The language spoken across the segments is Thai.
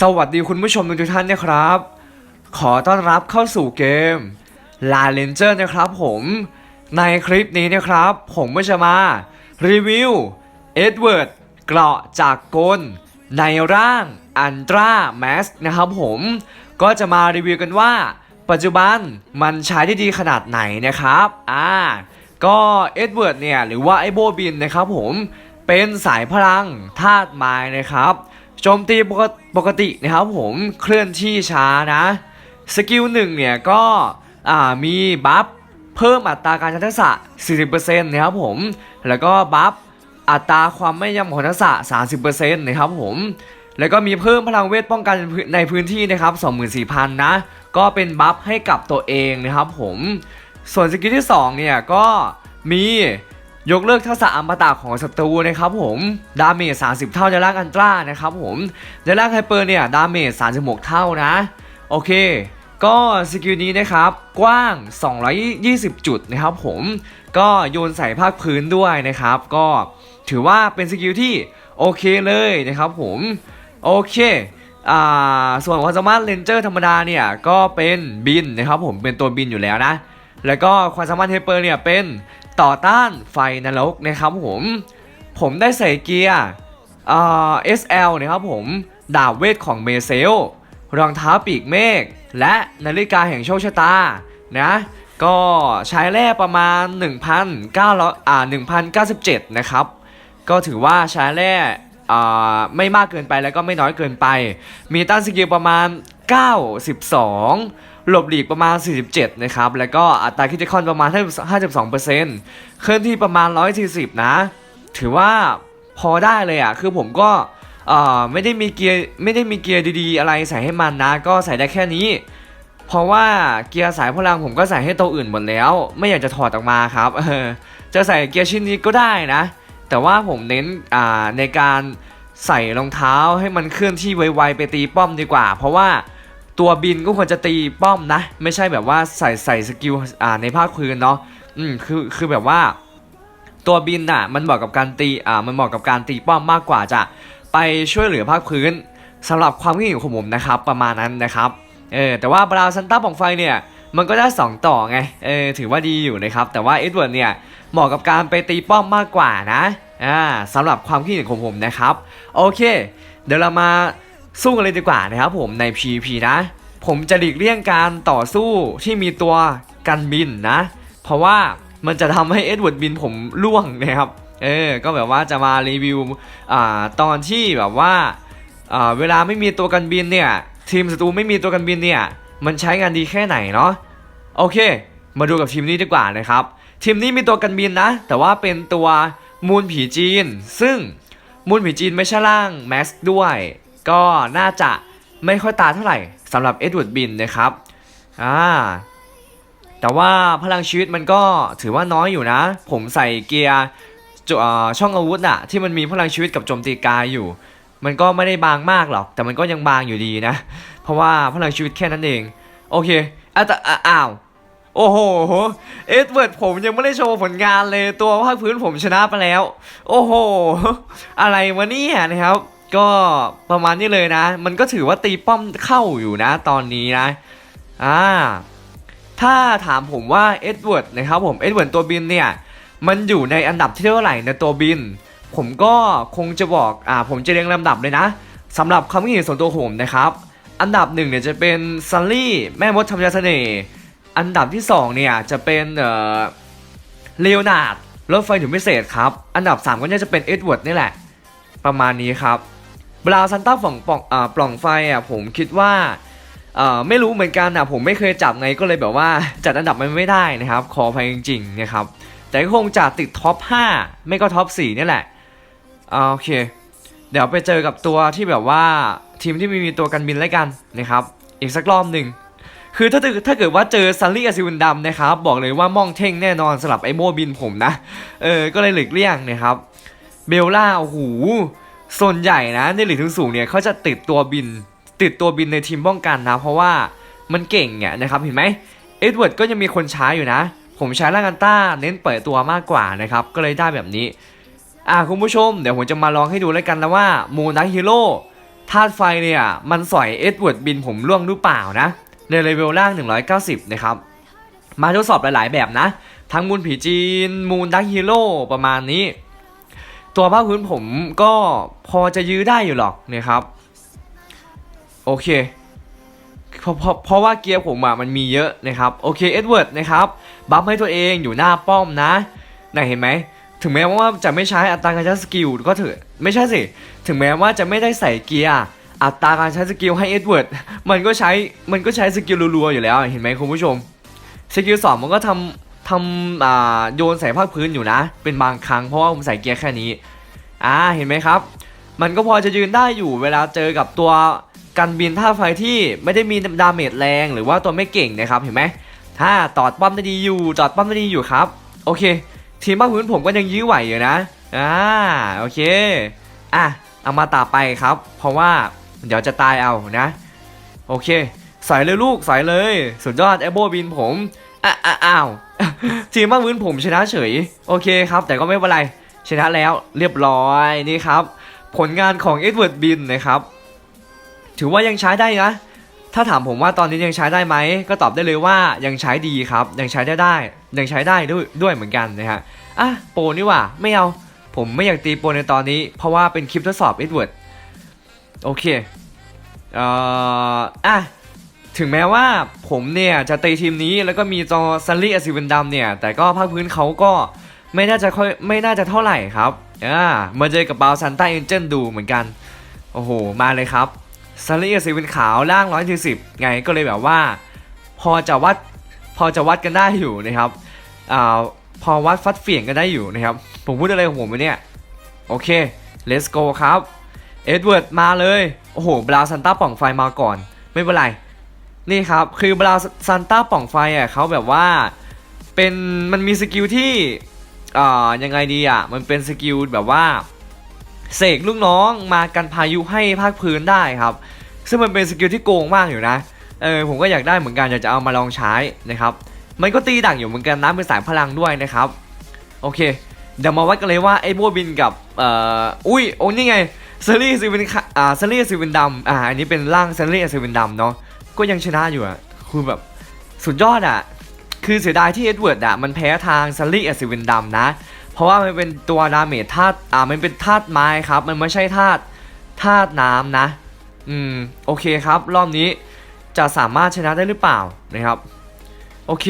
สวัสดีคุณผู้ชมทุกท่านนะครับ ขอต้อนรับเข้าสู่เกม l a l e n g e r นะครับผม ในคลิปนี้นะครับ ผมก็จะมารีวิวเอ็ดเวิร์ดเกราะจากกล ในร่างอันตราแมสนะครับผมก็จะมารีวิวกันว่า ปัจจุบันมันใช้ได้ดีขนาดไหนนะครับอ่าก็เอ็ดเวิร์ดเนี่ยหรือว่าไอโบบินนะครับผมเป็นสายพลังธาตุไม้นะครับ โจมตีปกตินะครับผมเคลื่อนที่ช้านะ สกิลหนึ่งเนี่ยก็มีบัฟเพิ่มอัตราการใช้ทักษะ 40%นะครับผม แล้วก็บัฟอัตราความไม่ยำของทักษะ 30%นะครับผม แล้วก็มีเพิ่มพลังเวทป้องกันในพื้นที่นะครับ 24,000 นะ ก็เป็นบัฟให้กับตัวเองนะครับผม ส่วนสกิลที่ 2 เนี่ยก็มี ยกเลิกทักษะอัมตะของศัตรูนะครับผมดาเมจ30 เท่าในร่างอันตรานะครับผมในร่างไฮเปอร์เนี่ยดาเมจ36 เท่านะโอเค ก็สกิลนี้นะครับกว้าง 220 จุดนะครับผมก็โยนใส่ภาคพื้นด้วยนะครับ ก็ถือว่าเป็นสกิลที่โอเคเลยนะครับผมโอเคอ่าส่วนความสามารถเลนเจอร์ธรรมดาเนี่ยก็เป็นบินนะครับผมเป็นตัวบินอยู่แล้วนะ แล้วก็ความสามารถเฮเปอร์เนี่ยเป็น ต่อต้านไฟนรกนะครับผม ผมได้ใส่เกียร์เอ่า SL นะครับผมดาบเวทของเมเซลรองเท้าปีกเมฆและนาฬิกาแห่งโชคชะตานะก็ใช้แร่ประมาณ 1,900อ่า1,097 นะครับ ก็ถือว่าใช้แร่อ่าไม่มากเกินไปแล้วก็ไม่น้อยเกินไป มีต้านสกิลประมาณ 92 หลบหลีกประมาณ 47 นะครับ แล้วก็อัตราคิดคอนประมาณ 52%เคลื่อนที่ประมาณ 140 นะ ถือว่าพอได้เลยอะ คือผมก็เอ่อไม่ได้มีเกียร์ไม่ได้มีเกียร์ดีๆ อะไรใส่ให้มันนะ ก็ใส่ได้แค่นี้ เพราะว่าเกียร์สายพลังผมก็ใส่ให้ตัวอื่นหมดแล้ว ไม่อยากจะถอดออกมาครับ จะใส่เกียร์ชิ้นนี้ก็ได้นะ แต่ว่าผมเน้นอ่าในการใส่รองเท้าให้มันเคลื่อนที่ไวๆไปตีป้อมดีกว่า เพราะว่า ตัวบินก็ควรจะตีป้อมนะ ไม่ใช่แบบว่าใส่ใส่สกิลอ่าในภาคพื้นเนาะอืมคือคือแบบว่า ตัวบินน่ะมันเหมาะกับการตีอ่ามันเหมาะกับการตีป้อมมากกว่าจะไปช่วยเหลือภาคพื้นสำหรับความคิดเห็นของผมนะครับ ประมาณนั้นนะครับเออแต่ว่าบราวซันต้าปองไฟเนี่ยมันก็ได้ 2 ต่อไงเออถือว่าดีอยู่นะครับ แต่ว่าเอ็ดเวิร์ดเนี่ยเหมาะกับการไปตีป้อมมากกว่านะอ่าสำหรับความคิดเห็นของผมนะครับ โอเค เดี๋ยวเรามา สู้กันเลยดีกว่านะครับผมใน PVP นะ ผมจะหลีกเลี่ยงการต่อสู้ที่มีตัวกันบินนะ เพราะว่ามันจะทำให้เอ็ดเวิร์ดบินผมล่วงนะครับ เออ ก็แบบว่าจะมารีวิวอ่าตอนที่แบบว่าอ่าเวลาไม่มีตัวกันบินเนี่ย ทีมศัตรูไม่มีตัวกันบินเนี่ย มันใช้งานดีแค่ไหนเนาะโอเค มาดูกับทีมนี้ดีกว่านะครับ ทีมนี้มีตัวกันบินนะ แต่ว่าเป็นตัวมูลผีจีน ซึ่งมูลผีจีนไม่ใช่ร่างแม็กซ์ด้วย ก็น่าจะไม่ค่อยตาเท่าไหร่สำหรับเอ็ดเวิร์ดบินนะครับอ่าแต่ว่าพลังชีวิตมันก็ถือว่าน้อยอยู่นะ ผมใส่เกียร์ช่องอาวุธอะที่มันมีพลังชีวิตกับโจมตีกายอยู่ มันก็ไม่ได้บางมากหรอก แต่มันก็ยังบางอยู่ดีนะ เพราะว่าพลังชีวิตแค่นั้นเอง โอเคอะแต่อ้าวโอ้โห เอ็ดเวิร์ดผมยังไม่ได้โชว์ผลงานเลยตัวภาคพื้นผมชนะไปแล้ว โอ้โห อะไรวะเนี่ยนะครับ ก็ประมาณนี้เลยนะ มันก็ถือว่าตีป้อมเข้าอยู่นะตอนนี้นะ อ่า ถ้าถามผมว่าเอ็ดเวิร์ดนะครับผม เอ็ดเวิร์ดตัวบินเนี่ย มันอยู่ในอันดับที่เท่าไหร่ในตัวบิน ผมก็คงจะบอก อ่า ผมจะเรียงลำดับเลยนะสำหรับความคิดเห็นส่วนตัวผมนะครับ อันดับหนึ่งเนี่ยจะเป็นซันลี่แม่มดทำยาเสน่ห์ อันดับที่2เนี่ยจะเป็นเอ่อเลโอนาร์ดรถไฟถึงพิเศษครับ อันดับ 3 ก็น่าจะเป็นเอ็ดเวิร์ดนี่แหละ ประมาณนี้ครับ บราซันต้าฝั่งปล่องอ่าปล่องไฟอะผมคิดว่าเอ่อไม่รู้เหมือนกันอะผมไม่เคยจับไงก็เลยแบบว่าจัดอันดับมันไม่ได้นะครับขออภัยจริงๆนะครับแต่ก็คงจะติดท็อป 5 ไม่ก็ท็อป 4 นี่แหละอ่าโอเค เดี๋ยวไปเจอกับตัวที่แบบว่าทีมที่ไม่มีตัวกันบินแล้วกันนะครับอีกสักรอบหนึ่งคือถ้าถ้าเกิดว่าเจอซันลี่กับซิวันดำนะครับบอกเลยว่าม่องเท่งแน่นอนสำหรับไอโมบินผมนะเออก็เลยหลีกเลี่ยงนะครับเบลล่าโอ้โห ส่วนใหญ่นะในหลีกสูงเนี่ยเขาจะติดตัวบิน ติดตัวบินในทีมป้องกันนะ เพราะว่ามันเก่งเนี่ยนะครับเห็นไหมเอ็ดเวิร์ดก็ยังมีคนใช้อยู่นะ ผมใช้ลากันต้าเน้นเปิดตัวมากกว่านะครับ ก็เลยได้แบบนี้อ่าคุณผู้ชมเดี๋ยวผมจะมาลองให้ดูแล้วกันนะว่ามูนักฮีโร่ธาตุไฟเนี่ยมันสอยเอ็ดเวิร์ดบินผมล่วงหรือเปล่านะในเลเวลล่าง 190 นะครับ มาทดสอบหลาย ๆ แบบนะ ทั้งมูลผีจีน มูลดักฮีโร่ประมาณนี้ ตัวภาพื้นผมก็พอจะยื้อได้อยู่หรอกนะครับ โอเคเพราะเพราะเพราะว่าเกียร์ผมอะมันมีเยอะนะครับ โอเคเอ็ดเวิร์ดนะครับบัฟให้ตัวเองอยู่หน้าป้อมนะไหนเห็นไหมถึงแม้ว่าจะไม่ใช้อัตราการใช้สกิลก็เถอะไม่ใช่สิ ถึงแม้ว่าจะไม่ได้ใส่เกียร์อัตราการใช้สกิลให้เอ็ดเวิร์ดมันก็ใช้มันก็ใช้สกิลรัวๆอยู่แล้วเห็นไหมคุณผู้ชมสกิลสองมันก็ทำ ทำอ่าโยนใส่ภาคพื้นอยู่นะ เป็นบางครั้งเพราะว่าผมใส่เกียร์แค่นี้อ่าเห็นไหมครับ มันก็พอจะยืนได้อยู่เวลาเจอกับตัวกันบินท่าไฟที่ไม่ได้มีดาเมจแรงหรือว่าตัวไม่เก่งนะครับเห็นไหมถ้าตอดป้อมได้ดีอยู่ตอดป้อมได้ดีอยู่ครับโอเค ทีมภาคพื้นผมก็ยังยื้อไหวอยู่นะอ่าโอเคอะเอามาตาไปครับ เพราะว่าเดี๋ยวจะตายเอานะ โอเคใส่เลยลูกใส่เลย สุดยอดแอโบบินผมอ้าว ทีมภาคพื้นผมชนะเฉย โอเคครับ แต่ก็ไม่เป็นไร ชนะแล้วเรียบร้อยนี่ครับ ผลงานของเอ็ดเวิร์ดบินนะครับ ถือว่ายังใช้ได้นะ ถ้าถามผมว่าตอนนี้ยังใช้ได้ไหม ก็ตอบได้เลยว่ายังใช้ดีครับ ยังใช้ได้ได้ ยังใช้ได้ด้วยด้วยเหมือนกันนะฮะอะโปรนี่ว่าไม่เอา ผมไม่อยากตีโปรในตอนนี้ เพราะว่าเป็นคลิปทดสอบเอ็ดเวิร์ดโอเคเอ่ออะ ถึงแม้ว่าผมเนี่ยจะตีทีมนี้แล้วก็มีจอซันลี่อซิเวนดัมเนี่ย แต่ก็ภาคพื้นเขาก็ไม่น่าจะค่อยไม่น่าจะเท่าไหร่ครับอ่ามาเจอกับบาวซันต้าเอ็นเจนดูเหมือนกัน โอ้โห มาเลยครับซันลี่อซิเวนขาวล่าง140ไงก็เลยแบบว่า พอจะวัดพอจะวัดกันได้อยู่นะครับอ่าพอวัดฟัดเฟียงกันได้อยู่นะครับ ผมพูดอะไรของผมเนี่ย โอเค let's go ครับ เอ็ดเวิร์ดมาเลย โอ้โห บราซันต้าป่องไฟมาก่อน ไม่เป็นไร นี่ครับคือบราซันต้าป่องไฟอะเขาแบบว่าเป็นมันมีสกิลที่อ่ายังไงดีอะมันเป็นสกิลแบบว่าเสกลูกน้องมากันพายุให้ภาคพื้นได้ครับ ซึ่งมันเป็นสกิลที่โกงมากอยู่นะเออผมก็อยากได้เหมือนกันอยากจะเอามาลองใช้นะครับ มันก็ตีดั่งอยู่เหมือนกันนะเป็นสายพลังด้วยนะครับโอเคเดี๋ยวมาวัดกันเลยว่าไอ้โบบินกับเอ่ออุ้ยโอ้นี่ไงเซรีซิวินค่ะอ่าเซรีซิวินดำอ่าอันนี้เป็นร่างเซรีซิวินดำเนาะ ก็ยังชนะอยู่อะคือแบบสุดยอดอะ คือเสียดายที่เอ็ดเวิร์ดอะมันแพ้ทางซันลี่อซิวินดำนะ เพราะว่ามันเป็นตัวดาเมจธาตุอ่ามันเป็นธาตุไม้ครับ มันไม่ใช่ธาตุธาตุน้ำนะ อืมโอเคครับ รอบนี้จะสามารถชนะได้หรือเปล่านะครับ โอเค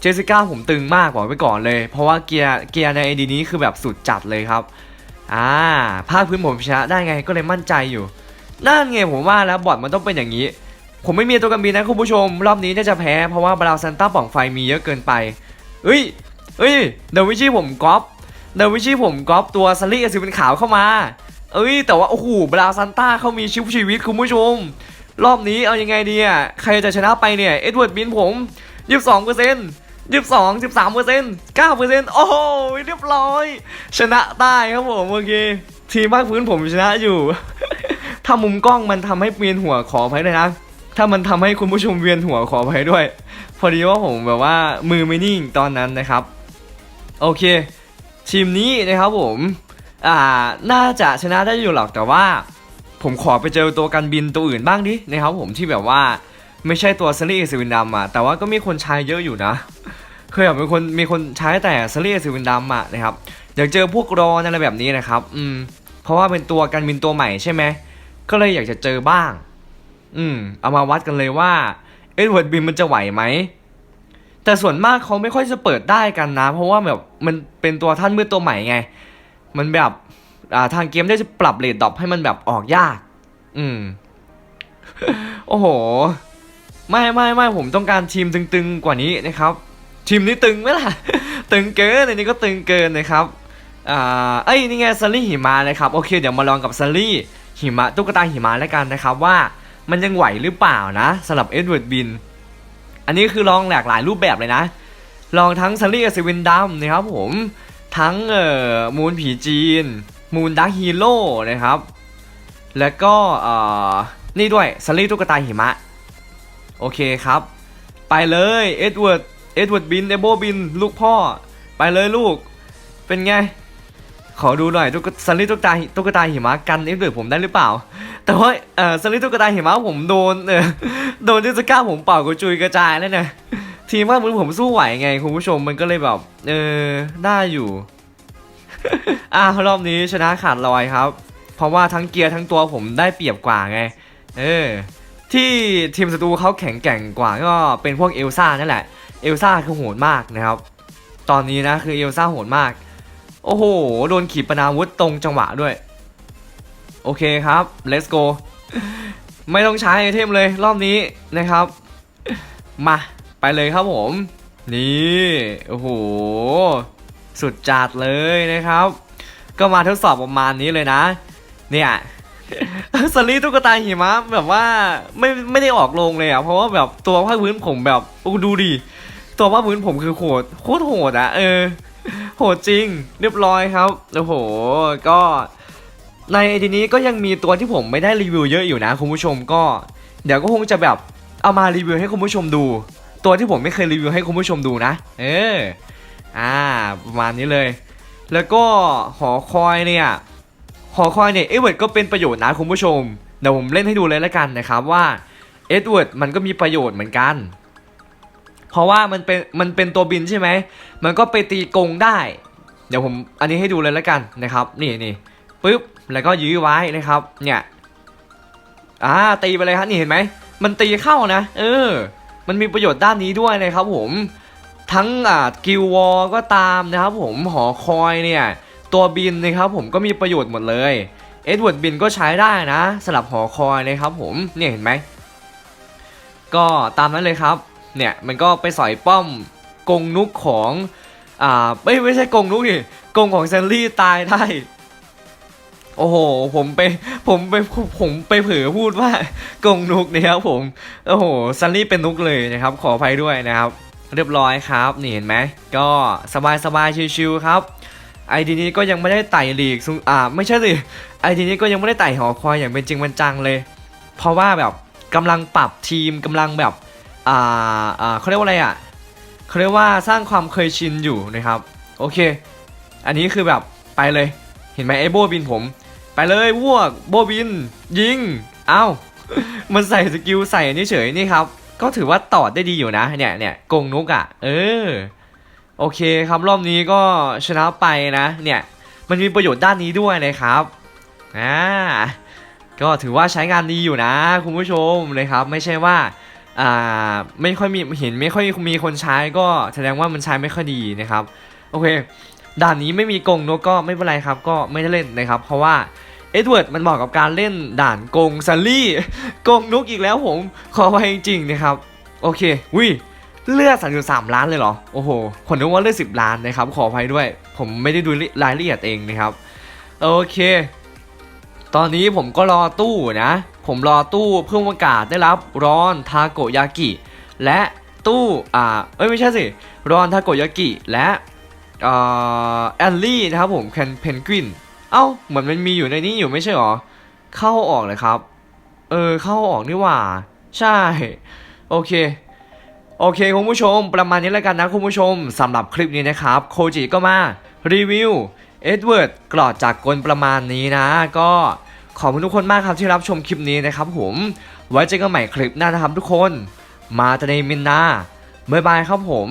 เจสสิก้าผมตึงมากบอกไว้ก่อนเลย เพราะว่าเกียร์เกียร์ในไอดีนี้คือแบบสุดจัดเลยครับอ่าภาคพื้นผมชนะได้ไงก็เลยมั่นใจอยู่ นั่นไงผมว่าแล้วบอทมันต้องเป็นอย่างนี้ ผมไม่มีตัวกันบินนะคุณผู้ชม รอบนี้น่าจะแพ้เพราะว่าบราวซันต้าป่องไฟมีเยอะเกินไปเอ้ยเอ้ยเดวิชี่ผมก๊อปเดวิชี่ผมก๊อปตัวซัลลี่กับซิเป็นขาวเข้ามา เอ้ย แต่ว่าโอ้โหบราวซันต้าเขามีชิวชีวิตคุณผู้ชม รอบนี้เอายังไงดีอะใครจะชนะไปเนี่ยเอ็ดเวิร์ดบินผมยี่สิบสองเปอร์เซ็นต์ยี่สิบสองสิบสามเปอร์เซ็นต์เก้าเปอร์เซ็นต์โอ้โหเรียบร้อย ชนะได้ครับผมโอเคทีมภาคพื้นผมชนะอยู่ ถ้ามุมกล้องมันทำให้เวียนหัวขออภัยด้วยนะ ถ้ามันทำให้คุณผู้ชมเวียนหัวขออภัยด้วย พอดีว่าผมแบบว่ามือไม่นิ่งตอนนั้นนะครับ โอเค ทีมนี้นะครับผมอ่าน่าจะชนะได้อยู่หรอกแต่ว่า ผมขอไปเจอตัวกันบินตัวอื่นบ้างดินะครับผมที่แบบว่าไม่ใช่ตัวซันลี่ซิวินดัมอะแต่ว่าก็มีคนใช้เยอะอยู่นะ เคยแบบมีคนมีคนใช้แต่ซันลี่ซิวินดัมอะนะครับอยากเจอพวกรอนอะไรแบบนี้นะครับ อืม เพราะว่าเป็นตัวกันบินตัวใหม่ใช่ไหมก็เลยอยากจะเจอบ้าง อืม เอามาวัดกันเลยว่า เอ็ดเวิร์ดบินมันจะไหวไหม แต่ส่วนมากเขาไม่ค่อยจะเปิดได้กันนะ เพราะว่าแบบมันเป็นตัวท่านมืดตัวใหม่ไง มันแบบอ่าทางเกมได้จะปรับเลดดรอปให้มันแบบออกยาก อืม โอ้โห ไม่ไม่ไม่ผมต้องการทีมตึงๆกว่านี้นะครับ ทีมนี้ตึงไหมล่ะ ตึงเกินอันนี้ก็ตึงเกินนะครับอ่าเอ้ยนี่ไงซัลลี่หิมะนะครับ โอเค เดี๋ยวมาลองกับซัลลี่หิมะตุ๊กตาหิมะแล้วกันนะครับว่า มันยังไหวหรือเปล่านะสำหรับเอ็ดเวิร์ดบิน อันนี้คือลองหลากหลายรูปแบบเลยนะ ลองทั้งซัลลี่กับเซเวนดัมนะครับผม ทั้งเอ่อมูนผีจีน มูนดักฮีโร่นะครับ แล้วก็เอ่อนี่ด้วยซัลลี่ตุ๊กตาหิมะ โอเคครับ ไปเลยเอ็ดเวิร์ดเอ็ดเวิร์ดบินเอโบบินลูกพ่อ ไปเลยลูก เป็นไง ขอดูหน่อยตุ๊กสลิดตุ๊กตาตุ๊กตาหิมะกันเอฟเวิร์ดผมได้หรือเปล่า แต่ว่าเออสลิตุกตาหิมะผมโดนเออโดนดิสก้าผมเป่ากระจุยกระจายแล้วนะทีมว่ามือผมสู้ไหวไงคุณผู้ชมมันก็เลยแบบเออได้อยู่อะรอบนี้ชนะขาดลอยครับ เพราะว่าทั้งเกียร์ทั้งตัวผมได้เปรียบกว่าไง เออ ที่ทีมศัตรูเขาแข็งแกร่งกว่าก็เป็นพวกเอลซ่านั่นแหละ เอลซ่าคือโหดมากนะครับ ตอนนี้นะคือเอลซ่าโหดมาก โอ้โห โดนขีปนาวุธตรงจังหวะด้วย โอเคครับ let's go ไม่ต้องใช้ไอเทมเลยรอบนี้นะครับ มาไปเลยครับผม นี่ โอ้โห สุดจัดเลยนะครับ ก็มาทดสอบประมาณนี้เลยนะ เนี่ยสลีตุ๊กตาหิมะแบบว่าไม่ไม่ได้ออกลงเลยอะ เพราะว่าแบบตัวภาพื้นผมแบบโอ้ดูดิ ตัวภาพื้นผมคือโหดโคตรโหดอะเออ โหดจริง เรียบร้อยครับ โอ้โห ก็ ในทีนี้ก็ยังมีตัวที่ผมไม่ได้รีวิวเยอะอยู่นะคุณผู้ชมก็ เดี๋ยวก็คงจะแบบเอามารีวิวให้คุณผู้ชมดู ตัวที่ผมไม่เคยรีวิวให้คุณผู้ชมดูนะ เอออ่าประมาณนี้เลย แล้วก็หอคอยเนี่ยหอคอยเนี่ยเอ็ดเวิร์ดก็เป็นประโยชน์นะคุณผู้ชมเดี๋ยวผมเล่นให้ดูเลยแล้วกันนะครับว่าเอ็ดเวิร์ดมันก็มีประโยชน์เหมือนกัน เพราะว่ามันเป็นมันเป็นตัวบินใช่ไหมมันก็ไปตีกงได้ เดี๋ยวผมอันนี้ให้ดูเลยแล้วกันนะครับ นี่นี่ปึ๊บ แล้วก็ยื้อไว้นะครับ เนี่ยอ่าตีไปเลยครับนี่เห็นไหมมันตีเข้านะ เออ มันมีประโยชน์ด้านนี้ด้วยนะครับผมทั้งอ่ากิลวอก็ตามนะครับผมหอคอยเนี่ยตัวบินนะครับผมก็มีประโยชน์หมดเลยเอ็ดเวิร์ดบินก็ใช้ได้นะสลับหอคอยนะครับผมเนี่ยเห็นไหมก็ตามนั้นเลยครับเนี่ยมันก็ไปสอยป้อมกงนุกของอ่าไม่ไม่ใช่กงนุกดิกงของแซนลี่ตายได้ โอ้โห ผมไป ผมไป ผมไปเผลอพูดว่ากงนุกนะครับผม โอ้โห ซันลี่เป็นนุกเลยนะครับ ขออภัยด้วยนะครับ เรียบร้อยครับ นี่เห็นไหม ก็สบายสบายๆชิวๆครับ ไอดีนี้ก็ยังไม่ได้ไต่หลีกซุอ่า ไม่ใช่สิไอดีนี้ก็ยังไม่ได้ไต่หอคอยอย่างเป็นจริงเป็นจังเลย เพราะว่าแบบกำลังปรับทีมกำลังแบบ อ่า อ่าเขาเรียกว่าอะไรอะเขาเรียกว่าสร้างความเคยชินอยู่นะครับ โอเค อันนี้คือแบบไปเลย เห็นไหมไอโบบินผม เลยพวกโบบิน ยิง เอ้า มันใส่สกิลใส่นนี้เฉยนี่ครับ ก็ถือว่าตอดได้ดีอยู่นะ เนี่ยเนี่ยกงนุกอะ่ะ เออ โอเคครับรอบนี้ก็ชนะไปนะ เนี่ย มันมีประโยชน์ด้านนี้ด้วยนะครับอ่าก็ถือว่าใช้งานดีอยู่นะคุณผู้ชมนะครับ ไม่ใช่ว่าอ่าไม่ค่อยมีเห็นไม่ค่อยมีคนใช้ก็แสดงว่ามันใช้ไม่ค่อยดีนะครับ โอเคด่านนี้ไม่มีกงนกก็ไม่เป็นไรครับ ก็ไม่ได้เล่นนะครับ เพราะว่า เอ็ดเวิร์ดมันเหมาะกับการเล่นด่านกงซัลลี่กงนุกอีกแล้วผมขอไปจริงๆนะครับ โอเควิเลือด33 ล้านเลยเหรอ โอ้โหผมนึกว่าเลือด10 ล้านนะครับ ขออภัยด้วย ผมไม่ได้ดูรายละเอียดเองนะครับ โอเค ตอนนี้ผมก็รอตู้นะ ผมรอตู้เพื่อประกาศได้รับรอนทาโกยากิ และตู้อ่าเอ้ยไม่ใช่สิรอนทาโกยากิ และเอ่อแอลลี่นะครับผมแคนเพนกวิน เอ้า เหมือนมันมีอยู่ในนี้อยู่ไม่ใช่หรอ เข้าออกเลยครับ เออ เข้าออกนี่หว่า ใช่ โอเคโอเคคุณผู้ชม ประมาณนี้แล้วกันนะคุณผู้ชมสำหรับคลิปนี้นะครับ โคจิก็มารีวิวเอ็ดเวิร์ดกรอดจากกลประมาณนี้นะ ก็ขอบคุณทุกคนมากครับที่รับชมคลิปนี้นะครับผม ไว้เจอกันใหม่คลิปหน้านะครับทุกคน มาตะเนมินนาบ๊ายบายครับผม